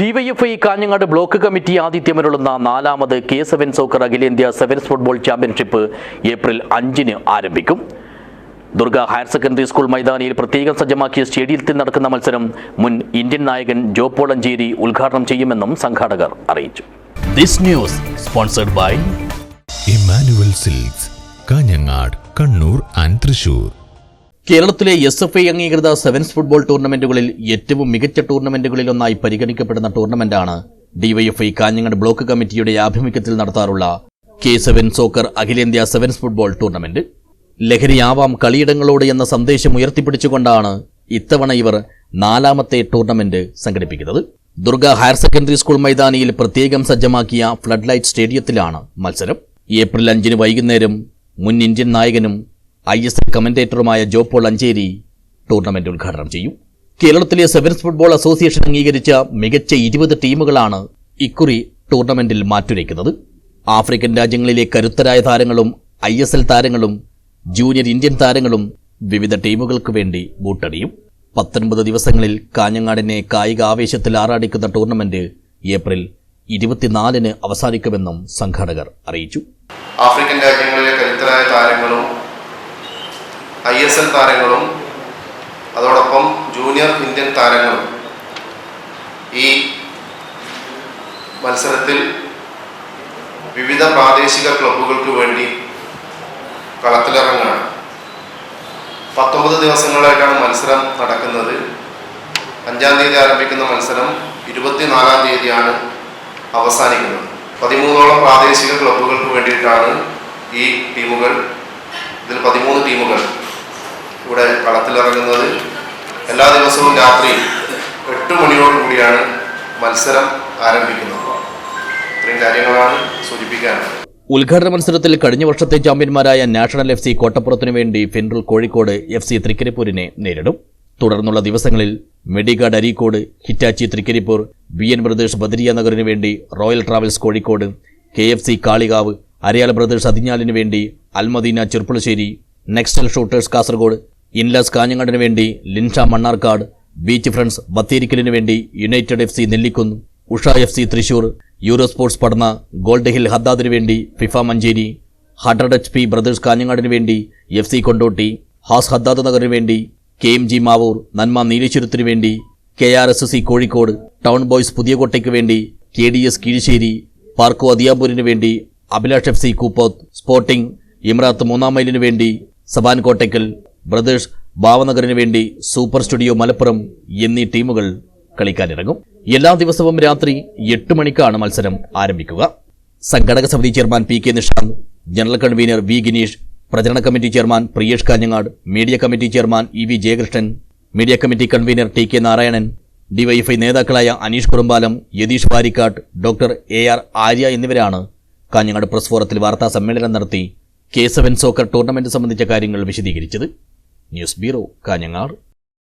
DYFI Kanhangad block committee ആതിഥ്യമരുളുന്ന നാലാമത് K seven soccer അഖിലേന്ത്യാ സെവൻസ് ഫുട്ബോൾ ചാമ്പ്യൻഷിപ്പ് ഏപ്രിൽ അഞ്ചിന് ആരംഭിക്കും. ദുർഗ ഹയർ സെക്കൻഡറി സ്കൂൾ മൈതാനിയിൽ പ്രത്യേകം സജ്ജമാക്കിയ സ്റ്റേഡിയത്തിൽ നടക്കുന്ന മത്സരം മുൻ ഇന്ത്യൻ നായകൻ ജോ പോളഞ്ചേരി ഉദ്ഘാടനം ചെയ്യുമെന്നും സംഘാടകർ അറിയിച്ചു. This news sponsored by Emmanuel silks Kanhangad Kannur and Thrissur കേരളത്തിലെ എസ് എഫ് ഐ അംഗീകൃത സെവൻസ് ഫുട്ബോൾ ടൂർണമെന്റുകളിൽ ഏറ്റവും മികച്ച ടൂർണമെന്റുകളിലൊന്നായി പരിഗണിക്കപ്പെടുന്ന ടൂർണമെന്റാണ് ഡിവൈഎഫ്ഐ കാഞ്ഞങ്ങാട് ബ്ലോക്ക് കമ്മിറ്റിയുടെ ആഭിമുഖ്യത്തിൽ നടത്താറുള്ള കെ സെവൻ സോക്കർ അഖിലേന്ത്യാ സെവൻസ് ഫുട്ബോൾ ടൂർണമെന്റ്. ലഹരിയാവാം കളിയിടങ്ങളോട് എന്ന സന്ദേശം ഉയർത്തിപ്പിടിച്ചുകൊണ്ടാണ് ഇത്തവണ ഇവർ നാലാമത്തെ ടൂർണമെന്റ് സംഘടിപ്പിക്കുന്നത്. ദുർഗ ഹയർ സെക്കൻഡറി സ്കൂൾ മൈതാനിയിൽ പ്രത്യേകം സജ്ജമാക്കിയ ഫ്ലഡ് ലൈറ്റ് സ്റ്റേഡിയത്തിലാണ് മത്സരം. ഏപ്രിൽ അഞ്ചിന് വൈകുന്നേരം മുൻ ഇന്ത്യൻ നായകനും ഐ എസ് എൽ കമന്റേറ്ററുമായ ജോ പോൾ അഞ്ചേരി ടൂർണമെന്റ് ഉദ്ഘാടനം ചെയ്യും. കേരളത്തിലെ സെവൻസ് ഫുട്ബോൾ അസോസിയേഷൻ അംഗീകരിച്ച മികച്ച ഇരുപത് ടീമുകളാണ് ഇക്കുറി ടൂർണമെന്റിൽ മാറ്റുരയ്ക്കുന്നത്. ആഫ്രിക്കൻ രാജ്യങ്ങളിലെ കരുത്തരായ താരങ്ങളും ഐ എസ് എൽ താരങ്ങളും ജൂനിയർ ഇന്ത്യൻ താരങ്ങളും വിവിധ ടീമുകൾക്ക് വേണ്ടി ബൂട്ടടിയും. പത്തൊൻപത് ദിവസങ്ങളിൽ കാഞ്ഞങ്ങാടിനെ കായിക ആവേശത്തിൽ ആറാടിക്കുന്ന ടൂർണമെന്റ് ഏപ്രിൽ ഇരുപത്തിനാലിന് അവസാനിക്കുമെന്നും സംഘാടകർ അറിയിച്ചു. ആഫ്രിക്കൻ രാജ്യങ്ങളിലെ കരുത്തരായ താരങ്ങളും ഐ എസ് എൽ താരങ്ങളും അതോടൊപ്പം ജൂനിയർ ഇന്ത്യൻ താരങ്ങളും ഈ മത്സരത്തിൽ വിവിധ പ്രാദേശിക ക്ലബ്ബുകൾക്ക് വേണ്ടി കളത്തിലിറങ്ങുകയാണ്. പത്തൊമ്പത് ദിവസങ്ങളായിട്ടാണ് മത്സരം നടക്കുന്നത്. അഞ്ചാം തീയതി ആരംഭിക്കുന്ന മത്സരം ഇരുപത്തിനാലാം തീയതിയാണ് അവസാനിക്കുന്നത്. പതിമൂന്നോളം പ്രാദേശിക ക്ലബ്ബുകൾക്ക് വേണ്ടിയിട്ടാണ് ഈ ടീമുകൾ ഇതിൽ പതിമൂന്ന് ടീമുകൾ ഇവിടെ കളത്തിലിറങ്ങുന്നത്. എല്ലാ ദിവസവും രാത്രി എട്ട് മണിയോട് കൂടിയാണ് മത്സരം ആരംഭിക്കുന്നത്. ഇത്രയും കാര്യങ്ങളാണ് സൂചിപ്പിക്കാനുള്ളത്. ഉദ്ഘാടന മത്സരത്തിൽ കഴിഞ്ഞ വർഷത്തെ ചാമ്പ്യന്മാരായ നാഷണൽ എഫ് സി കോട്ടപ്പുറത്തിനു വേണ്ടി ഫെൻട്രൽ കോഴിക്കോട് എഫ് സി തൃക്കരിപ്പൂരിനെ നേരിടും. തുടർന്നുള്ള ദിവസങ്ങളിൽ Mediguard Areekode Hitachi Trikaripur B N brothers Badariya നഗറിനു വേണ്ടി royal travels Kozhikode K F C Kalikavu Arayal brothers അതിഞ്ഞാലിനു വേണ്ടി അൽമദീന ചെറുപ്പുളശ്ശേരി നെക്സ്റ്റൽ ഷൂട്ടേഴ്സ് കാസർഗോഡ് ഇൻലാസ് കാഞ്ഞങ്ങാടിന് വേണ്ടി ലിൻഷ മണ്ണാർക്കാട് ബീച്ച് ഫ്രണ്ട്സ് ബത്തേരിക്കലിനു വേണ്ടി united F C Nellikunnu Usha F C Thrissur euro sports Padanna gold hill ഹദ്ദാദിനു വേണ്ടി FIFA Manjeri ഹഡ്രഡ് H P brothers കാഞ്ഞങ്ങാടിനു വേണ്ടി എഫ് സി കൊണ്ടോട്ടി ഹാസ് ഹദ്ദാദ് നഗറിനു വേണ്ടി K M G Mavoor Nanma നീലേശ്വരത്തിനു വേണ്ടി K R S S C Kozhikode town boys പുതിയകോട്ടയ്ക്ക് വേണ്ടി K D S Keezhissery Parco അതിയാമ്പൂരിനു വേണ്ടി Abhilash F C Kooppoth sporting Imrath മൂന്നാം മൈലിനു വേണ്ടി സബാൻ കോട്ടയ്ക്കൽ ബ്രദേഴ്സ് ഭാവനഗറിന് വേണ്ടി സൂപ്പർ സ്റ്റുഡിയോ മലപ്പുറം എന്നീ ടീമുകൾ കളിക്കാനിറങ്ങും. എല്ലാ ദിവസവും രാത്രി എട്ട് മണിക്കാണ് മത്സരം ആരംഭിക്കുക. സംഘടക സമിതി chairman P K Nishanth general convener V Gineesh പ്രചരണ committee chairman Priyesh Kanhangad media committee chairman E V Jayakrishnan media committee convener T K Narayanan DYFI നേതാക്കളായ Aneesh Kurumbalam Yatheesh Varikkat doctor A R Arya എന്നിവരാണ് Kanhangad press ഫോറത്തിൽ വാർത്താ സമ്മേളനം നടത്തി K seven soccer tournament സംബന്ധിച്ച കാര്യങ്ങൾ വിശദീകരിച്ചത്. News bureau Kanhangad